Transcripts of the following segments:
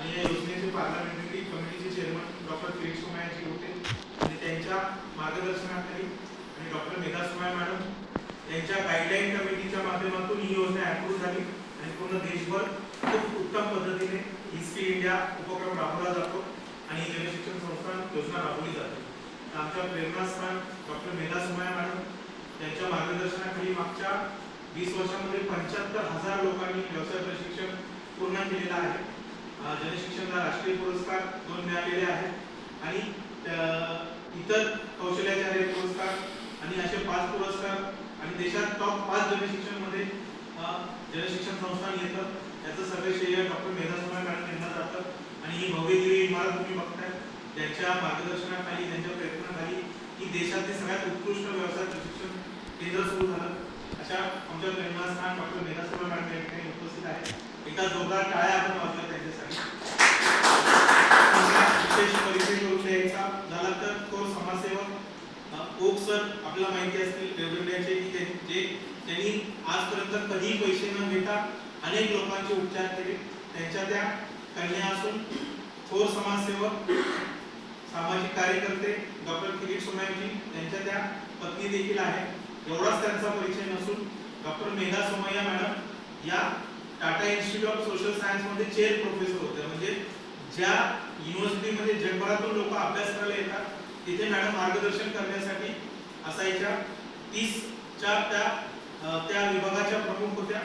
म्हणजे आणि या योजनेचे पार्लमेंटरी कमिटीचे चेअरमन डॉक्टर किरीट सोमयाजी होते आणि त्यांच्या मार्गदर्शनाखाली आणि डॉक्टर मेधा सोमया मॅडम यांच्या गाईडलाईन कमिटीच्या माध्यमातून ही योजना अप्रूव्ह झाली आणि पूर्ण देशभर खूप उत्तम पद्धतीने ही स्किल इंडिया उपक्रम राबवला जातो आणि ही जनशिक्षण संस्था योजना राबवली जाते. आमच्या प्रेरणास्थान डॉक्टर मेधा सोमया मॅडम त्यांच्या मार्गदर्शनाखाली मागच्या वीस वर्षामध्ये पंच्याहत्तर हजार लोकांनी व्यवसाय प्रशिक्षण पूर्ण केलेलं आहे. जनशिक्षणला राष्ट्रीय पुरस्कार दोन मिळालेले आहेत आणि इतर कौशल्याचार्य पुरस्कार आणि असे पाच पुरस्कार आणि देशात टॉप पाच जनशिक्षणमध्ये जनशिक्षण संस्थान येतं. याचं सगळे श्रेय डॉक्टर मेधा सोना मॅडम यांना जातं. आणि ही भव्यदिव्य इमारत तुम्ही बघताय. त्यांच्या मार्गदर्शनाखाली त्यांच्या प्रयत्नाखाली की देशातील सगळ्यात उत्कृष्ट व्यवसाय प्रशिक्षण केंद्र सुरू झालं. अशा आमच्या प्रेरणास्थान डॉक्टर मेधा सोना मॅडम उपस्थित आहे एका जोरदार टाळ्या सर आपल्याला माहिती असतील रेवदंड्याचे की जे त्यांनी आजपर्यंत कधी पैसे न घेता अनेक लोकांचे उपचार केले. त्यांच्या त्या कन्या असून थोर समाजसेवक सामाजिक कार्यकर्ते डॉक्टर किरीट सोमय्याजी त्यांच्या त्या पत्नी देखील आहेत. एवढाच त्यांचा परिचय नसून डॉक्टर मेघा सोमय्या मॅडम या टाटा इन्स्टिट्यूट ऑफ सोशल सायन्समध्ये चेअर प्रोफेसर होते. म्हणजे ज्या युनिव्हर्सिटीमध्ये जगभरातून लोक अभ्यास करायला येतात तिथे मॅडम मार्गदर्शन करण्यासाठी तीस तीसच्या त्या त्या विभागाच्या प्रमुख होत्या.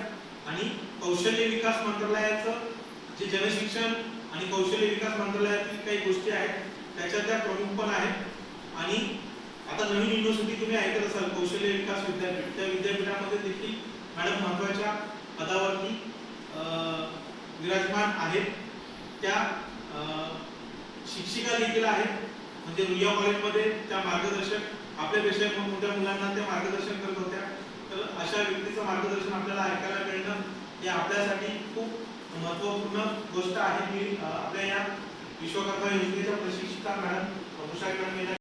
आणि कौशल्य विकास मंत्रालयाचं जे जनशिक्षण आणि कौशल्य विकास मंत्रालयातील काही गोष्टी आहेत त्याच्या त्या प्रमुख पण आहेत. आणि आता नवीन युनिव्हर्सिटी तुम्ही ऐकत असाल कौशल्य विकास विद्यापीठ. त्या विद्यापीठामध्ये देखील मॅडम महत्त्वाच्या पदावरती विराजमान आहेत. त्या शिक्षिका देखील आहेत. म्हणजे रुया कॉलेजमध्ये त्या मार्गदर्शक आपल्यापेक्षा पण मोठ्या मुलांना त्या मार्गदर्शन करत होत्या. तर अशा व्यक्तीचं मार्गदर्शन आपल्याला ऐकायला मिळणं हे आपल्यासाठी खूप महत्त्वपूर्ण गोष्ट आहे. की आपल्या या विश्वकर्मा योजनेच्या प्रशिक्षिका मॅडम उषा